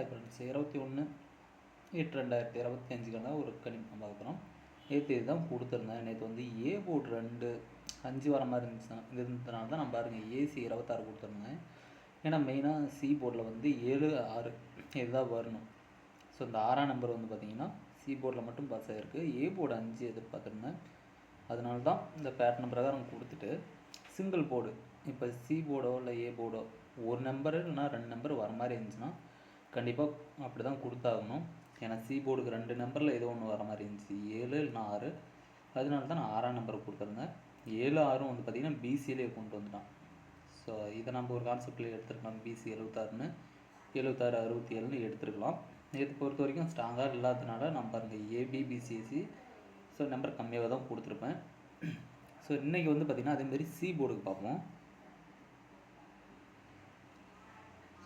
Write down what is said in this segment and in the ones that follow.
Hi friends இருபத்தி ஒன்று எட்டு ரெண்டாயிரத்தி இருபத்தி அஞ்சுக்கான ஒரு கணிப்பு பார்க்குறோம் நேற்று இதுதான் கொடுத்துருந்தேன். நேற்று வந்து ஏ போர்டு ரெண்டு அஞ்சு வர மாதிரி இருந்துச்சுன்னா இருந்ததுனால தான் நான் பாருங்கள் ஏசி இருபத்தாறு கொடுத்துருந்தேன். ஏன்னா மெயினாக சி போர்டில் வந்து ஏழு ஆறு இதுதான் வரணும். ஸோ இந்த ஆறாம் நம்பர் வந்து பார்த்தீங்கன்னா சி போர்டில் மட்டும் பாஸ் ஆகிருக்கு ஏ போர்டு அஞ்சு எதிர்பார்த்துருந்தேன். அதனால தான் இந்த பேட்டர்ன் பிரகாரம் கொடுத்துட்டு சிங்கிள் போர்டு இப்போ சி போர்டோ இல்லை ஏ போர்டோ ஒரு நம்பர் இல்லைனா ரெண்டு நம்பர் வர மாதிரி இருந்துச்சுன்னா கண்டிப்பாக அப்படி தான் கொடுத்தாகணும். ஏன்னா சி போர்டுக்கு ரெண்டு நம்பரில் ஏதோ ஒன்று வர மாதிரி இருந்துச்சு. ஏழு இல்லைனா ஆறு. அதனால தான் நான் ஆறாம் நம்பர் கொடுத்துருந்தேன். ஏழு ஆறும் வந்து பார்த்திங்கன்னா பிசியிலே கொண்டு வந்துட்டான். ஸோ இதை நம்ம ஒரு கான்செப்டில் எடுத்துருக்கலாம். பிசி எழுபத்தாறுன்னு எழுபத்தாறு அறுபத்தி ஏழுன்னு எடுத்துருக்கலாம். நேற்று பொறுத்த வரைக்கும் ஸ்ட்ராங்காக இல்லாததுனால நான் பாருங்கள் ஏபிபிசிஎஸ்சி ஸோ நம்பர் கம்மியாக தான் கொடுத்துருப்பேன். ஸோ இன்றைக்கி வந்து பார்த்திங்கன்னா அதேமாரி சி போர்டுக்கு பார்ப்போம்.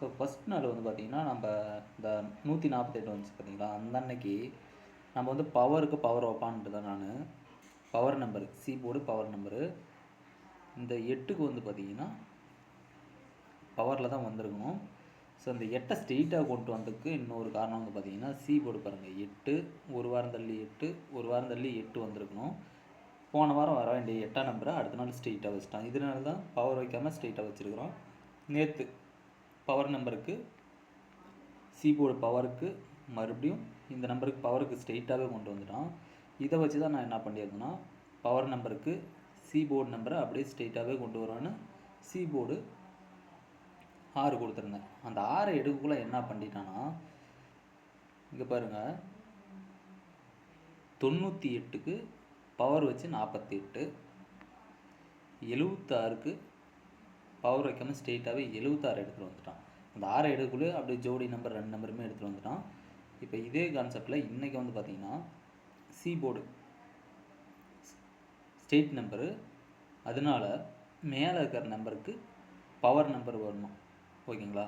ஸோ ஃபஸ்ட் நாள் வந்து பார்த்திங்கன்னா நம்ம இந்த நூற்றி நாற்பத்தெட்டு வந்துச்சு பார்த்தீங்களா அந்த அன்னைக்கு நம்ம வந்து பவருக்கு பவர் வைப்பான்ட்டு தான் நான். Power number C board power number இந்த எட்டுக்கு வந்து பார்த்திங்கன்னா பவரில் தான் வந்திருக்கணும். ஸோ அந்த எட்டை ஸ்ட்ரெயிட்டாக கொண்டு வந்ததுக்கு இன்னொரு காரணம் வந்து பார்த்திங்கன்னா சி போர்டு பாருங்கள் எட்டு ஒரு வாரம் தள்ளி எட்டு ஒரு வாரம் தள்ளி எட்டு வந்திருக்கணும். போன வாரம் வர வேண்டிய எட்டாம் நம்பரை அடுத்த நாள் ஸ்ட்ரெயிட்டாக வச்சுட்டான். இதனால தான் பவர் வைக்காமல் ஸ்ட்ரெயிட்டாக வச்சுருக்குறோம். நேற்று பவர் நம்பருக்கு சி போர்டு பவருக்கு மறுபடியும் இந்த நம்பருக்கு பவருக்கு ஸ்ட்ரெயிட்டாகவே கொண்டு வந்துட்டான். இதை வச்சு தான் நான் என்ன பண்ணியிருந்தேன்னா பவர் நம்பருக்கு சிபோர்டு நம்பரை அப்படியே ஸ்ட்ரெயிட்டாகவே கொண்டு வரான்னு சிபோர்டு ஆறு கொடுத்துருந்தேன். அந்த ஆறை எடுக்கக்குள்ளே என்ன பண்ணிட்டான்னா இங்கே பாருங்கள் தொண்ணூற்றி எட்டுக்கு பவர் வச்சு நாற்பத்தி எட்டு எழுபத்தாறுக்கு பவர் வைக்காமல் ஸ்ட்ரெயிட்டாகவே எழுபத்தாறு எடுத்துகிட்டு வந்துட்டான். அந்த ஆறு எடுக்கக்குள்ளே அப்படியே ஜோடி நம்பர் ரெண்டு நம்பருமே எடுத்துகிட்டு வந்துட்டான். இப்போ இதே கான்செப்டில் இன்றைக்கி வந்து பார்த்திங்கன்னா சி போர்டு ஸ்டேட் நம்பரு அதனால் மேலே இருக்கிற நம்பருக்கு பவர் நம்பர் வரணும் ஓகேங்களா?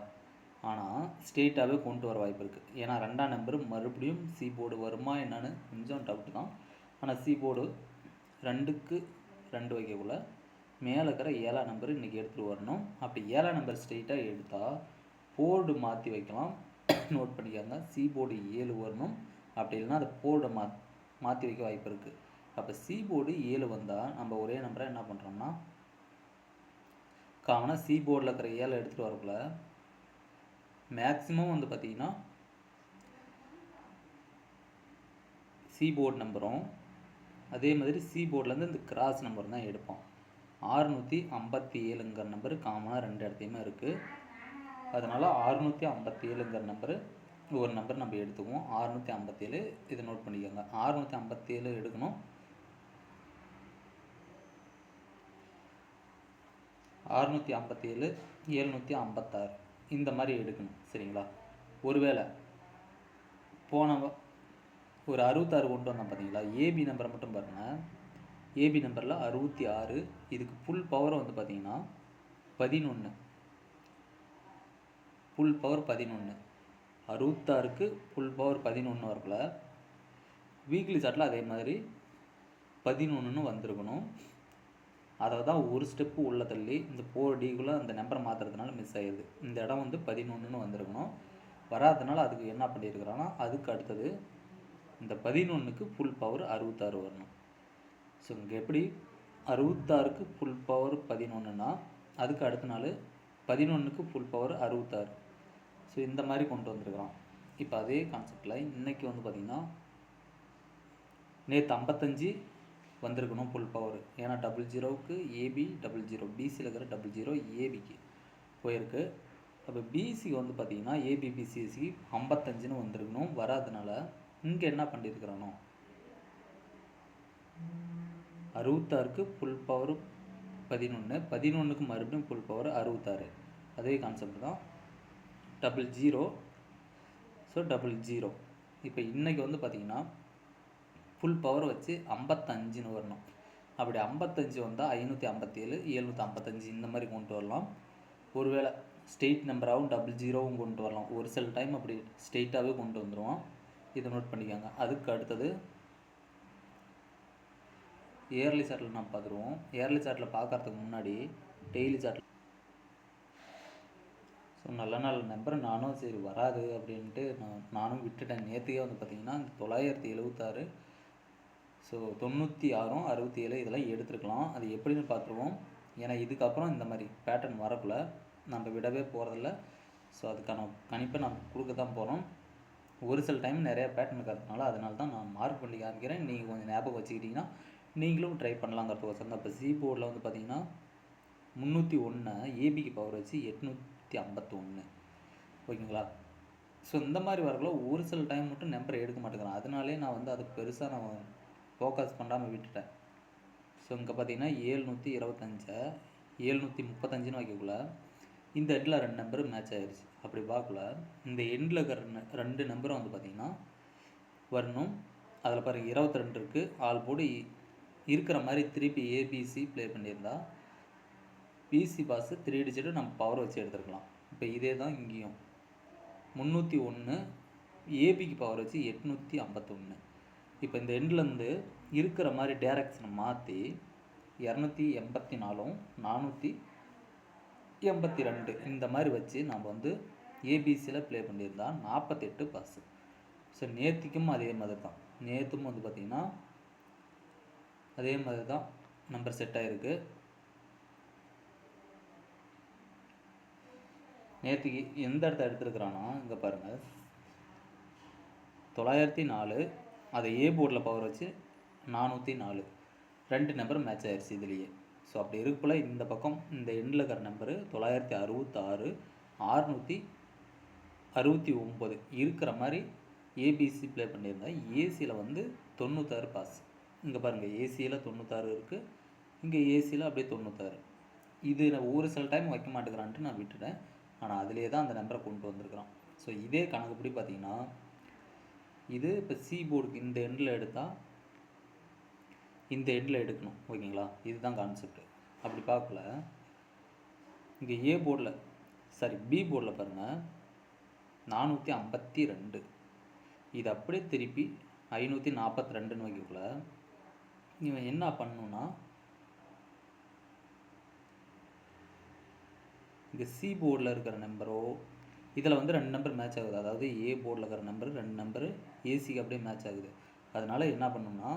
ஆனால் ஸ்டேட்டாகவே கொண்டு வர வாய்ப்பு இருக்குது ஏன்னா ரெண்டாம் நம்பர் மறுபடியும் சி போர்டு வருமா என்னன்னு கொஞ்சம் டவுட்டு தான். ஆனால் சி போர்டு ரெண்டுக்கு ரெண்டு வைக்கக்குள்ள மேலே இருக்கிற ஏழாம் நம்பர் இன்றைக்கி எடுத்துகிட்டு வரணும். அப்படி ஏழாம் நம்பர் ஸ்ட்ரெயிட்டாக எடுத்தால் போர்டு மாற்றி வைக்கலாம். நோட் பண்ணிக்காங்க சி போர்டு ஏழு வரணும். அப்படி இல்லைன்னா அந்த போர்டை மா மாற்றி வைக்க வாய்ப்பு இருக்குது அப்போ சி போர்டு ஏழு வந்தால் நம்ம ஒரே நம்பரை என்ன பண்ணுறோம்னா காமனாக சி போர்டில் இருக்கிற ஏழை எடுத்துகிட்டு வரக்குள்ள மேக்ஸிமம் வந்து பார்த்திங்கன்னா சி போர்டு நம்பரும் அதே மாதிரி சி போர்ட்லேருந்து இந்த கிராஸ் நம்பர் தான் எடுப்போம். ஆறுநூற்றி ஐம்பத்தி ஏழுங்கிற நம்பர் காமனாக ரெண்டு இடத்தையுமே இருக்குது அதனால் ஆறுநூற்றி ஐம்பத்தி ஏழுங்கிற நம்பரு ஒரு நம்பர் நம்ம எடுத்துக்குவோம். ஆறுநூற்றி ஐம்பத்தேழு இதை நோட் பண்ணிக்கோங்க. ஆறுநூற்றி ஐம்பத்தேழு எடுக்கணும். அறுநூற்றி ஐம்பத்தேழு எழுநூற்றி ஐம்பத்தாறு. இந்த மாதிரி எடுக்கணும். சரிங்களா? ஒருவேளை போன ஒரு அறுபத்தாறு கொண்டு வந்தோம் பார்த்தீங்களா ஏபி நம்பரை மட்டும் பாருங்கள் ஏபி நம்பரில் அறுபத்தி ஆறு இதுக்கு ஃபுல் பவர் வந்து பார்த்தீங்கன்னா பதினொன்று ஃபுல் பவர் பதினொன்று அறுபத்தாறுக்கு ஃபுல் பவர் பதினொன்று வரக்குள்ள வீக்லி சாட்டில் அதே மாதிரி பதினொன்றுன்னு வந்திருக்கணும். அதை தான் ஒரு ஸ்டெப்பு உள்ளே தள்ளி இந்த ஃபோர் டிக்குள்ளே அந்த நம்பரை மாற்றுறதுனால மிஸ் ஆயிடுது இந்த இடம் வந்து பதினொன்றுன்னு வந்திருக்கணும். வராதனால அதுக்கு என்ன பண்ணியிருக்கிறான்னா அதுக்கு அடுத்தது இந்த பதினொன்றுக்கு ஃபுல் பவர் அறுபத்தாறு வரணும். ஸோ இங்கே எப்படி? அறுபத்தாறுக்கு ஃபுல் பவர் பதினொன்றுனா அதுக்கு அடுத்த நாள் பதினொன்றுக்கு ஃபுல் பவர் அறுபத்தாறு. ஸோ இந்த மாதிரி கொண்டு வந்திருக்கிறோம். இப்போ அதே கான்செப்டில் இன்றைக்கி வந்து பார்த்திங்கன்னா நேற்று ஐம்பத்தஞ்சு வந்திருக்கணும் ஃபுல் பவர் ஏன்னா டபுள் ஜீரோவுக்கு ஏபி டபுள் ஜீரோ பிசியில் இருக்கிற டபுள் ஜீரோ ஏபிக்கு போயிருக்கு. அப்போ பிசி வந்து பார்த்திங்கன்னா ஏபி பிசிஎஸ்சி ஐம்பத்தஞ்சுன்னு வந்திருக்கணும். வராதனால இங்கே என்ன பண்ணியிருக்கிறானோ அறுபத்தாறுக்கு ஃபுல் பவர் பதினொன்று பதினொன்றுக்கு மறுபடியும் ஃபுல் பவர் அறுபத்தாறு. அதே கான்செப்ட் தான். Double zero so double zero இப்போ இன்றைக்கி வந்து பார்த்திங்கன்னா ஃபுல் பவர் வச்சு ஐம்பத்தஞ்சுன்னு வரணும். அப்படி ஐம்பத்தஞ்சு வந்தால் ஐநூற்றி ஐம்பத்தேழு ஏழ்நூற்றி ஐம்பத்தஞ்சு இந்த மாதிரி கொண்டு வரலாம். ஒருவேளை ஸ்டேட் நம்பராகவும் டபுள் ஜீரோவும் கொண்டு வரலாம். ஒரு சில டைம் அப்படி ஸ்ட்ரெயிட்டாகவே கொண்டு வந்துடுவோம் இதை நோட் பண்ணிக்கோங்க. அதுக்கு அடுத்தது இயர்லி சார்ட்டில் நம்ம பார்த்துருவோம் இயர்லி சார்ட்டில் பார்க்குறதுக்கு முன்னாடி டெய்லி சார்ட்டில் ஸோ நல்ல நாள் நம்பர் நானும் சரி வராது அப்படின்ட்டு நான் நானும் விட்டுட்டேன். நேற்றுக்கே வந்து பார்த்தீங்கன்னா இந்த தொள்ளாயிரத்தி எழுபத்தாறு ஸோ தொண்ணூற்றி ஆறும் அறுபத்தி ஏழு இதெல்லாம் எடுத்துருக்கலாம். அது எப்படின்னு பார்த்துருவோம் ஏன்னா இதுக்கப்புறம் இந்த மாதிரி பேட்டர்ன் வரக்குள்ள நம்ம விடவே போகிறதில்ல ஸோ அதுக்கான கணிப்பை நம்ம கொடுக்க தான் போகிறோம் ஒரு சில டைம் நிறையா பேட்டர்ன் இருக்கிறதுனால அதனால தான் நான் மார்க் பண்ணி காமிக்கிறேன். நீங்கள் கொஞ்சம் ஞாபகம் வச்சுக்கிட்டிங்கன்னா நீங்களும் ட்ரை பண்ணலாங்கிறதுக்கோசரம் தான் இப்போ சி போர்டில் வந்து பார்த்தீங்கன்னா முந்நூற்றி ஒன்று ஏபிக்கு பவர் வச்சு எட்நூற்றி ஐம்பத்தொன்று ஓகேங்களா? ஸோ இந்த மாதிரி வரக்குள்ள ஒரு சில டைம் மட்டும் நம்பர் எடுக்க மாட்டேங்கிறேன். அதனாலே நான் வந்து அது பெருசாக நான் ஃபோக்கஸ் பண்ணாமல் விட்டுட்டேன். ஸோ இங்கே பார்த்தீங்கன்னா ஏழ்நூற்றி இருபத்தஞ்சை ஏழ்நூற்றி முப்பத்தஞ்சுன்னு வைக்கக்குள்ள இந்த எண்டில் ரெண்டு நம்பர் மேட்ச் ஆயிடுச்சு அப்படி பார்க்கல இந்த எண்டில் இருக்கிற ரெண்டு- ரெண்டு நம்பரும் வந்து பார்த்திங்கன்னா வரணும். அதில் பாருங்கள் இருபத்தி ரெண்டு இருக்குது ஆல் போடு இருக்கிற மாதிரி திருப்பி ஏபிசி ப்ளே பண்ணியிருந்தா பிசி பாஸு த்ரீ டிஜிட்டு நம்ம பவர் வச்சு எடுத்துருக்கலாம். இப்போ இதே தான் இங்கேயும். முந்நூற்றி ஒன்று ஏபிக்கு பவர் வச்சு எட்நூற்றி ஐம்பத்தொன்று இப்போ இந்த எண்ட்லேருந்து இருக்கிற மாதிரி டேரக்ஷனை மாற்றி இரநூத்தி எண்பத்தி நாலும் நானூற்றி எண்பத்தி ரெண்டு இந்த மாதிரி வச்சு நம்ம வந்து ஏபிசியில் ப்ளே பண்ணியிருந்தா நாற்பத்தெட்டு பஸ்ஸு ஸோ நேற்றுக்கும் அதே மாதிரி தான். நேற்றும் வந்து பார்த்திங்கன்னா அதே மாதிரி தான் நம்பர் செட் ஆகிருக்கு நேற்றுக்கு எந்த இடத்த எடுத்துருக்குறான்னா இங்கே பாருங்கள் தொள்ளாயிரத்தி நாலு அதை ஏ போர்டில் பவர் வச்சு நானூற்றி நாலு. ரெண்டு நம்பர் மேட்ச் ஆயிடுச்சு இதுலேயே. ஸோ அப்படி இருக்கக்குள்ள இந்த பக்கம் இந்த எண்டில் இருக்கிற நம்பரு தொள்ளாயிரத்தி அறுபத்தாறு ஆறுநூற்றி அறுபத்தி ஒம்பது இருக்கிற மாதிரி ஏபிசி ப்ளே பண்ணியிருந்தேன் ஏசியில் வந்து தொண்ணூத்தாறு பாஸ் இங்கே பாருங்கள் ஏசியில் தொண்ணூத்தாறு இருக்குது இங்கே ஏசியில் அப்படியே தொண்ணூத்தாறு. இது நான் ஒரு சில டைம் வைக்க மாட்டேங்கிறான்ட்டு நான் விட்டுட்டேன். ஆனால் அதிலே தான் அந்த நம்பரை கொண்டு வந்திருக்கிறான். ஸோ இதே கணக்குப்படி பார்த்தீங்கன்னா இது இப்போ சி போர்டுக்கு இந்த எண்டில் எடுத்தால் இந்த எண்டில் எடுக்கணும். ஓகேங்களா? இதுதான் கான்செப்ட் அப்படி பார்க்கல. இங்கே ஏ போர்டில் சாரி பி போர்டில் பாருங்கள் நானூற்றி ஐம்பத்தி ரெண்டு. இது அப்படியே திருப்பி ஐநூற்றி நாற்பத்தி ரெண்டுன்னு வைக்கக்குள்ள இவன் என்ன பண்ணணும்னா இங்கே சி போர்டில் இருக்கிற நம்பரோ இதில் வந்து ரெண்டு நம்பர் மேட்ச் ஆகுது. அதாவது ஏ போர்டில் இருக்கிற நம்பர் ரெண்டு நம்பரு ஏசிக்கு அப்படியே மேட்ச் ஆகுது. அதனால் என்ன பண்ணணும்னா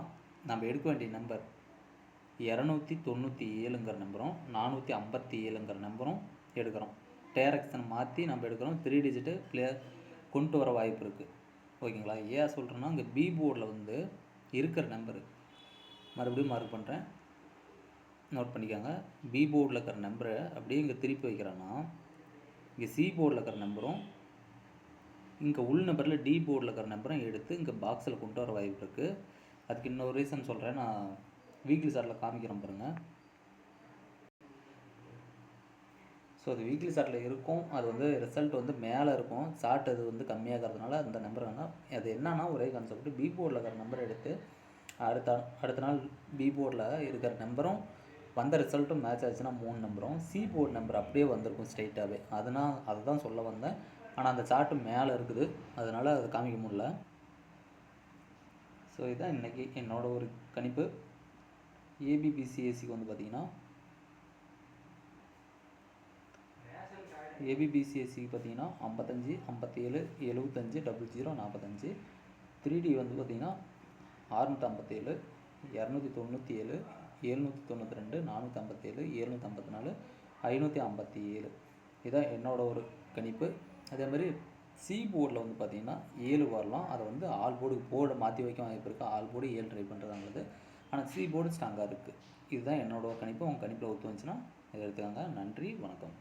நம்ம எடுக்க வேண்டிய நம்பர் இரநூத்தி தொண்ணூற்றி ஏழுங்கிற நம்பரும் நானூற்றி ஐம்பத்தி ஏழுங்கிற நம்பரும் எடுக்கிறோம். டேரக்ஷன் மாற்றி நம்ம எடுக்கிறோம். த்ரீ டிஜிட்டு ப்ளே கொண்டு வர வாய்ப்பு இருக்குது ஓகேங்களா? ஏன் சொல்கிறேன்னா இங்கே பி போர்டில் வந்து இருக்கிற நம்பரு மறுபடியும் மார்க் பண்ணுறேன் நோட் பண்ணிக்கோங்க. பி போர்டில் இருக்கிற நம்பரை அப்படியே இங்கே திருப்பி வைக்கிறேன்னா இங்கே சி போர்டில் இருக்கிற நம்பரும் இங்கே உள் நம்பரில் டி போர்டில் இருக்கிற நம்பரும் எடுத்து இங்கே பாக்ஸில் கொண்டு வர வாய்ப்பு இருக்குது அதுக்கு இன்னொரு ரீசன் சொல்கிறேன் நான் வீக்லி சார்ட்டில் காமிக்கிறேன் பாருங்கள் ஸோ அது வீக்லி சார்ட்டில் இருக்கும். அது வந்து ரிசல்ட் வந்து மேலே இருக்கும். சார்ட் அது வந்து கம்மியாகிறதுனால அந்த நம்பர் வேணால் அது என்னன்னா ஒரே கான்செப்ட் பி போர்டில் இருக்கிற நம்பர் எடுத்து அடுத்த அடுத்த நாள் பி போர்டில் இருக்கிற நம்பரும் வந்த ரிசல்ட்டும் மேட்ச் ஆச்சுன்னா மூணு நம்பரும் சி போர்டு நம்பர் அப்படியே வந்திருக்கும் ஸ்ட்ரெயிட்டாகவே அதனால் அதை தான் சொல்ல வந்தேன். ஆனால் அந்த சார்ட்டு மேலே இருக்குது. அதனால் அதை காமிக்க முடியல. ஸோ இதுதான் இன்றைக்கி என்னோடய ஒரு கணிப்பு. ஏபிபிசிஎஸ்சிக்கு வந்து பார்த்தீங்கன்னா ஏபிபிசிஎஸ்சிக்கு பார்த்தீங்கன்னா ஐம்பத்தஞ்சு ஐம்பத்தேழு எழுபத்தஞ்சு டபுள் ஜீரோ நாற்பத்தஞ்சு த்ரீ டி வந்து பார்த்திங்கன்னா அறுநூற்றி ஐம்பத்தேழு இரநூத்தி தொண்ணூற்றி ஏழு எழுநூற்றி தொண்ணூற்றி ரெண்டு நானூற்றி ஐம்பத்தேழு ஏழ்நூற்றி ஐம்பத்தி நாலு ஐநூற்றி ஐம்பத்தி ஏழு இதான் என்னோட ஒரு கணிப்பு. அதே மாதிரி சி போர்டில் வந்து பார்த்திங்கன்னா ஏழு வரலாம். அதை வந்து ஆல் போர்டு போர்டை மாற்றி வைக்க வாய்ப்பு இருக்குது ஆல் போர்டு ஏழு ட்ரை பண்ணுறதாங்கிறது ஆனால் சி போர்டு ஸ்ட்ராங்காக இருக்குது இதுதான் என்னோட கணிப்பு. உங்கள் கணிப்பில் ஒத்து வந்துச்சுன்னா இதை எடுத்துக்காங்க. நன்றி வணக்கம்.